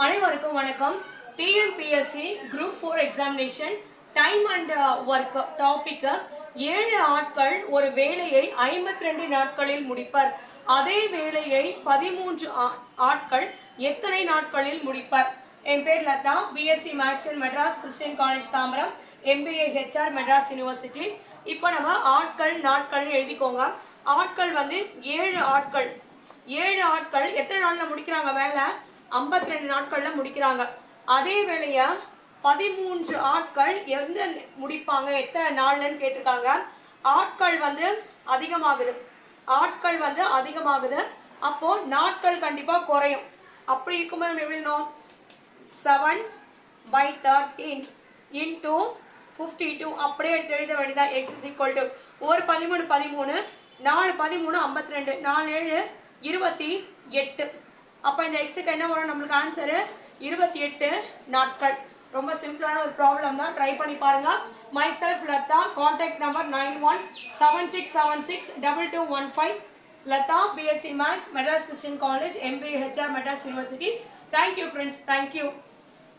அனைவருக்கும் வணக்கம். TNPSC group four examination time and work topic ஏழு ஆட்கள் ஒரு வேலையை ஐம்பத்தி ரெண்டு நாட்களில் முடிப்பர். அதே வேலையை பதிமூன்று ஆ- ஆட்கள் எத்தனை நாட்களில் முடிப்பர்? என் பேர் Latha. BSc maths in Madras Christian college Tambaram. MBA HR Madras university இப்போ நம்ம ஆட்கள் நாட்கள்னு எழுதிக்கோங்க. ஆட்கள் வந்து ஏழு ஆட்கள். ஏழு ஆட்கள் எத்தனை நாளில் முடிக்கிறாங்க வேலை 52 ரெண்டு நாட்களில் முடிக்கிறாங்க. அதே வேளைய பதிமூன்று ஆட்கள் எந்த முடிப்பாங்க? எத்தனை நாள்லன்னு கேட்டிருக்காங்க. ஆட்கள் வந்து அதிகமாகுது. ஆட்கள் வந்து அதிகமாகுது. அப்போ நாட்கள் கண்டிப்பாக குறையும். அப்படி இருக்கும்போது நம்ம எழுதணும்? Seven by thirteen into fifty two அப்படியே எடுத்து எழுத வேண்டியதான் எக்ஸ் இஸ் ஈக்குவல் டு ஒரு பதிமூணு பதிமூணு நாலு பதிமூணு ஐம்பத்தி ரெண்டு நாலு ஏழு இருபத்தி எட்டு. அப்போ இந்த எக்ஸுக்கு என்ன வரும்? நம்மளுக்கு ஆன்சரு இருபத்தி எட்டு நாட்கள். ரொம்ப சிம்பிளான ஒரு ப்ராப்ளம் தான். ட்ரை பண்ணி பாருங்க. Myself Latha. Contact number nine one seven six seven six double two one five Latha BSc maths Madras Christian college MBA HR Madras university thank you friends thank you